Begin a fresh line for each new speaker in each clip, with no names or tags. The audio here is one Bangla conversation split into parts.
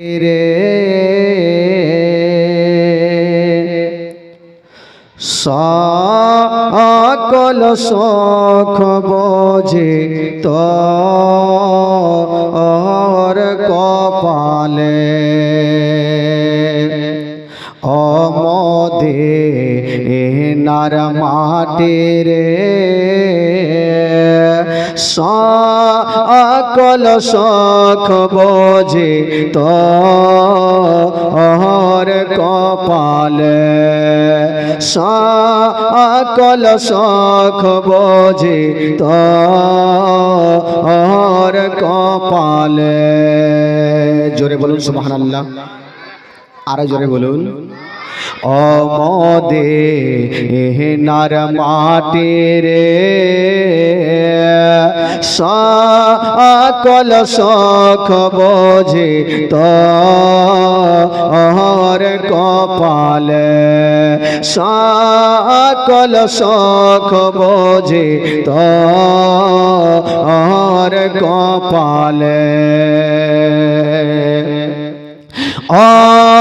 রে। সকল শোখ বোঝে তোর কপালে। অমদে নার মাটি রে। সকল শোখ বোঝে তোর কপালে। সকল শোখ বোঝে তোর কপালে। জোরে বলুন, সুবহানাল্লাহ। আরও জোরে বলুন। অমদে নার মাটি রে। সকল শখ বোঝে তোর কপালে। সকল শখ বোঝে তোর কপালে। ও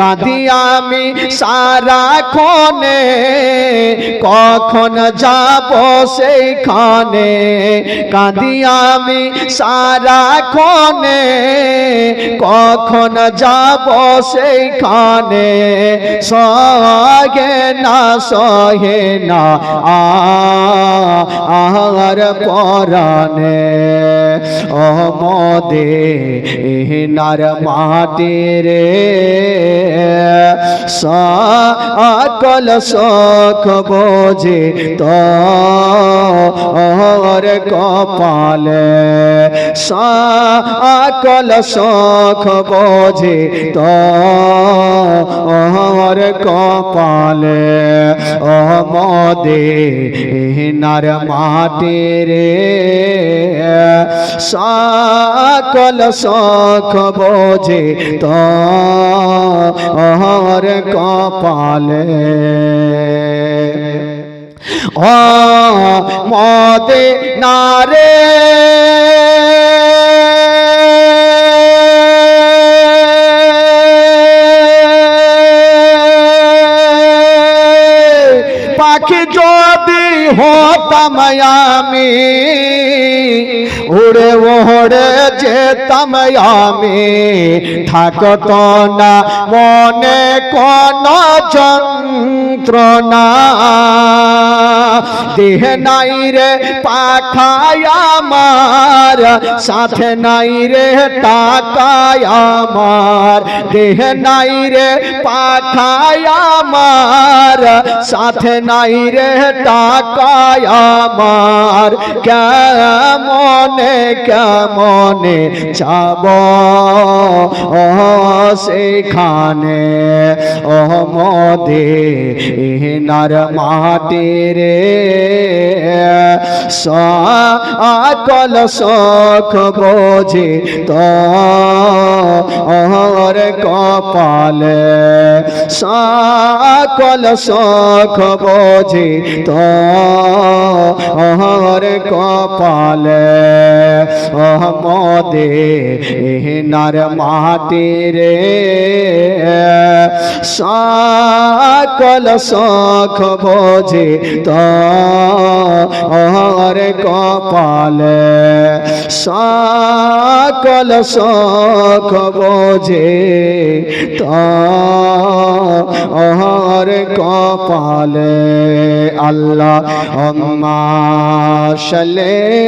কাঁদি আমি সারা ক্ষণে। কখন যাব সেইখানে? কাঁদি আমি সারা ক্ষণে। কখন যাব সেইখানে? সহে না সহে না আর পরানে অমদে নার মাটি রে। সকল শোক বোঝে তোর কপালে সকল শোক বোঝে তোর কপালে অমদে নার মাটি রে সকল শোক বোঝে তোর কপালে ও মদে নারে পাখি যদি হতাম আমি উড়ে ওড়ে যেতাম আমি থাকত না মনে কোন যন্ত্রণা। দেহ নাই রে পাখায় আমার, সাথে নাই রে টাকায় আমার। দেহ নাই রে পাখায় আমার। সাথে নাই রে টাকায় আমার। কেমনে কেমনে যাব? সেখানে অমদে নার মাটি রে সকল শোক বোঝে তোর কপালে সকল শোক বোঝে তোর কপালে অহমদে নার মাটি রে সকল শোক বোঝে তোর কপালে। সকল শোক বোঝে তোর কপালে। আল্লাহ অম্মা শলে